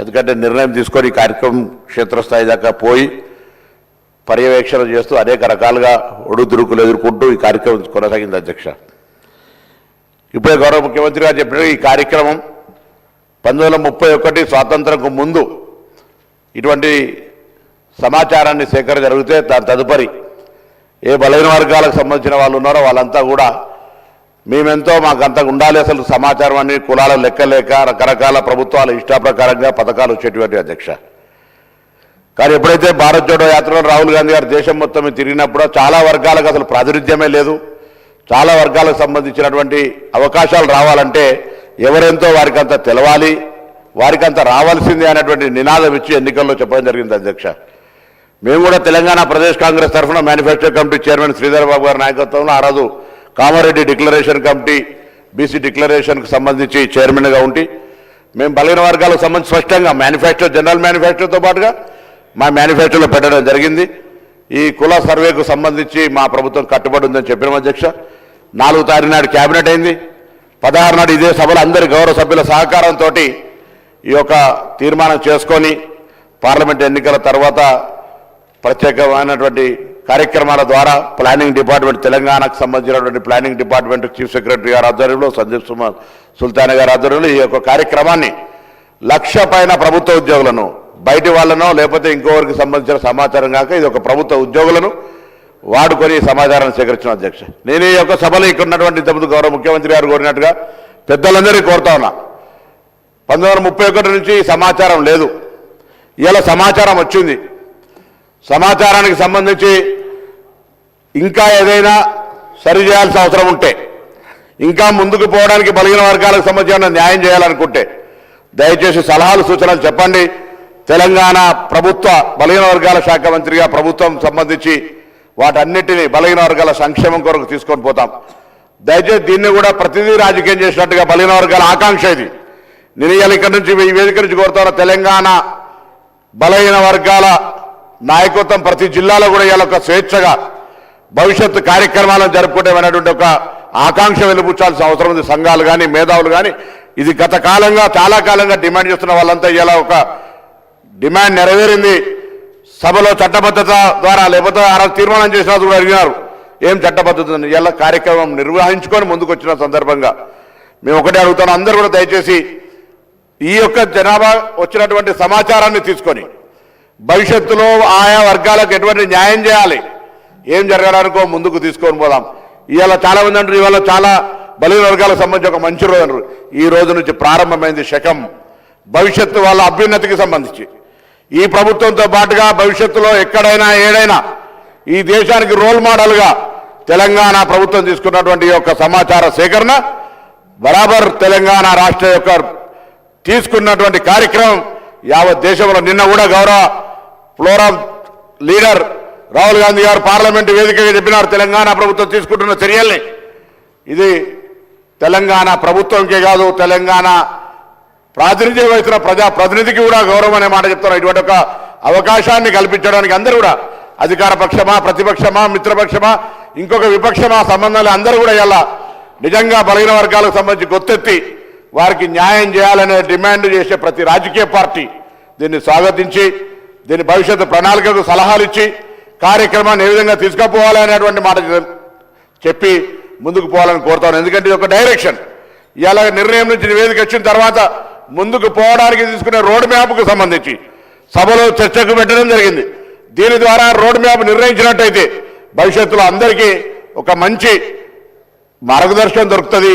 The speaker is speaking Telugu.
ఎందుకంటే నిర్ణయం తీసుకొని కార్యక్రమం క్షేత్రస్థాయి దాకా పోయి పర్యవేక్షణ చేస్తూ అనేక రకాలుగా ఒడుదురుకులు ఎదుర్కొంటూ ఈ కార్యక్రమం కొనసాగింది అధ్యక్ష. ఇప్పుడే గౌరవ ముఖ్యమంత్రి గారు చెప్పిన ఈ కార్యక్రమం పంతొమ్మిది ముప్పై ఒకటి స్వాతంత్రంకు ముందు ఇటువంటి సమాచారాన్ని సేకరణ జరిగితే దాని తదుపరి ఏ బలహీన వర్గాలకు సంబంధించిన వాళ్ళు ఉన్నారో వాళ్ళంతా కూడా మేమెంతో మాకంత ఉండాలి అసలు సమాచారం అన్ని కులాల లెక్కలేక రకరకాల ప్రభుత్వాల ఇష్టాప్రకారంగా పథకాలు వచ్చేటువంటి అధ్యక్ష. కానీ ఎప్పుడైతే భారత్ జోడో యాత్రలో రాహుల్ గాంధీ గారు దేశం మొత్తం తిరిగినప్పుడు చాలా వర్గాలకు అసలు ప్రాతినిధ్యమే లేదు. చాలా వర్గాలకు సంబంధించినటువంటి అవకాశాలు రావాలంటే ఎవరెంతో వారికి అంత తెలవాలి వారికి అంత రావాల్సిందే అనేటువంటి నినాదం ఇచ్చి ఎన్నికల్లో చెప్పడం జరిగింది అధ్యక్ష. మేము కూడా తెలంగాణ ప్రదేశ్ కాంగ్రెస్ తరఫున manifesto committee chairman Sridhar Babu గారి నాయకత్వంలో ఆ రోజు కామారెడ్డి డిక్లరేషన్ కమిటీ బీసీ డిక్లరేషన్కి సంబంధించి చైర్మన్గా ఉండి మేము బలహీన వర్గాలకు సంబంధించి స్పష్టంగా మేనిఫెస్టో జనరల్ మేనిఫెస్టోతో పాటుగా మా మేనిఫెస్టోలో పెట్టడం జరిగింది. ఈ కుల సర్వేకు సంబంధించి మా ప్రభుత్వం కట్టుబడి ఉందని చెప్పిన అధ్యక్ష. నాలుగు తారీఖు నాడు క్యాబినెట్ అయింది. పదహారు నాడు ఇదే సభలో అందరి గౌరవ సభ్యుల సహకారంతో ఈ యొక్క తీర్మానం చేసుకొని పార్లమెంట్ ఎన్నికల తర్వాత ప్రత్యేకమైనటువంటి కార్యక్రమాల ద్వారా ప్లానింగ్ డిపార్ట్మెంట్ తెలంగాణకు సంబంధించినటువంటి ప్లానింగ్ డిపార్ట్మెంట్ చీఫ్ సెక్రటరీ గారి ఆధ్వర్యంలో సందీప్ సుమార్ సుల్తాన్ గారి ఆధ్వర్యంలో ఈ యొక్క కార్యక్రమాన్ని లక్ష పైన ప్రభుత్వ ఉద్యోగులను బయటి వాళ్ళనో లేకపోతే ఇంకోవరికి సంబంధించిన సమాచారం కాక ఇది ఒక ప్రభుత్వ ఉద్యోగులను వాడుకొని ఈ సమాచారాన్ని సేకరించిన అధ్యక్ష. నేను ఈ యొక్క సభలో ఇక్కడ ఉన్నటువంటి ఇంతకుముందు గౌరవ ముఖ్యమంత్రి గారు కోరినట్టుగా పెద్దలందరికీ కోరుతా ఉన్నా. పంతొమ్మిది ముప్పై ఒకటి నుంచి ఈ సమాచారం లేదు. ఇలా సమాచారం వచ్చింది. సమాచారానికి సంబంధించి ఇంకా ఏదైనా సరి చేయాల్సిన అవసరం ఉంటే ఇంకా ముందుకు పోవడానికి బలిగిన వర్గాలకు సంబంధించిన న్యాయం చేయాలనుకుంటే దయచేసి సలహాలు సూచనలు చెప్పండి. తెలంగాణ ప్రభుత్వ బలహీన వర్గాల శాఖ మంత్రిగా ప్రభుత్వం సంబంధించి వాటన్నిటినీ బలహీన వర్గాల సంక్షేమం కొరకు తీసుకొని పోతాం. దయచేసి దీన్ని కూడా ప్రతిదీ రాజకీయం చేసినట్టుగా బలహీన వర్గాల ఆకాంక్ష ఇది. నేను ఇక్కడి నుంచి ఈ వేదిక నుంచి కోరుతాను తెలంగాణ బలహీన వర్గాల నాయకత్వం ప్రతి జిల్లాలో కూడా ఇవాళ ఒక స్వేచ్ఛగా భవిష్యత్తు కార్యక్రమాలను జరుపుకోవడం ఒక ఆకాంక్ష వెలుపుచ్చాల్సిన అవసరం ఉంది. సంఘాలు కానీ మేధావులు కానీ ఇది గత కాలంగా చాలా కాలంగా డిమాండ్ చేస్తున్న వాళ్ళంతా ఇలా ఒక డిమాండ్ నెరవేరింది. సభలో చట్టబద్ధత ద్వారా లేకపోతే ఆ తీర్మానం చేసిన కూడా అడిగినారు. ఏం చట్టబద్ధత ఇలా కార్యక్రమం నిర్వహించుకొని ముందుకు వచ్చిన సందర్భంగా. మేము ఒకటే అడుగుతాను అందరూ కూడా దయచేసి ఈ యొక్క జనాభా వచ్చినటువంటి సమాచారాన్ని తీసుకొని భవిష్యత్తులో ఆయా వర్గాలకు ఎటువంటి న్యాయం చేయాలి? ఏం జరగాలనుకో ముందుకు తీసుకొని పోదాం. ఇవాళ చాలా మంది అంటారు ఇవాళ చాలా బలహీన వర్గాలకు సంబంధించి ఒక మంచి రోజు అంటారు. ఈ రోజు నుంచి ప్రారంభమైంది శకం. భవిష్యత్తు వాళ్ళ అభ్యున్నతికి సంబంధించి. ఈ ప్రభుత్వంతో పాటుగా భవిష్యత్తులో ఎక్కడైనా ఏడైనా ఈ దేశానికి రోల్ మోడల్గా తెలంగాణ ప్రభుత్వం తీసుకున్నటువంటి యొక్క సమాచార సేకరణ బరాబర్ తెలంగాణ రాష్ట్ర యొక్క తీసుకున్నటువంటి కార్యక్రమం యావత్ దేశంలో నిన్న కూడా గౌరవ ఫ్లోరం లీడర్ రాహుల్ గాంధీ గారు పార్లమెంటు వేదికగా చెప్పినారు. తెలంగాణ ప్రభుత్వం తీసుకుంటున్న చర్యల్ని. ఇది తెలంగాణ ప్రభుత్వంకే కాదు తెలంగాణ ప్రాతినిధ్యం వహిస్తున్న ప్రజా ప్రతినిధికి కూడా గౌరవం అనే మాట చెప్తున్నారు. ఇటువంటి ఒక అవకాశాన్ని కల్పించడానికి అందరూ కూడా అధికార పక్షమా ప్రతిపక్షమా మిత్రపక్షమా ఇంకొక విపక్షమా సంబంధాలు అందరూ కూడా ఇలా నిజంగా బలహీన వర్గాలకు సంబంధించి గొత్తెత్తి వారికి న్యాయం చేయాలనే డిమాండ్ చేసే ప్రతి రాజకీయ పార్టీ దీన్ని స్వాగతించి దీని భవిష్యత్తు ప్రణాళికకు సలహాలు ఇచ్చి కార్యక్రమాన్ని ఏ విధంగా తీసుకుపోవాలి అనేటువంటి మాట చెప్పి ముందుకు పోవాలని కోరుతాను. ఎందుకంటే ఇది ఒక డైరెక్షన్. ఇలా నిర్ణయం నుంచి నివేదిక వచ్చిన తర్వాత ముందుకు పోవడానికి తీసుకునే రోడ్ మ్యాప్కు సంబంధించి సభలో చర్చకు పెట్టడం జరిగింది. దీని ద్వారా రోడ్ మ్యాప్ నిర్ణయించినట్టయితే భవిష్యత్తులో అందరికీ ఒక మంచి మార్గదర్శనం దొరుకుతుంది.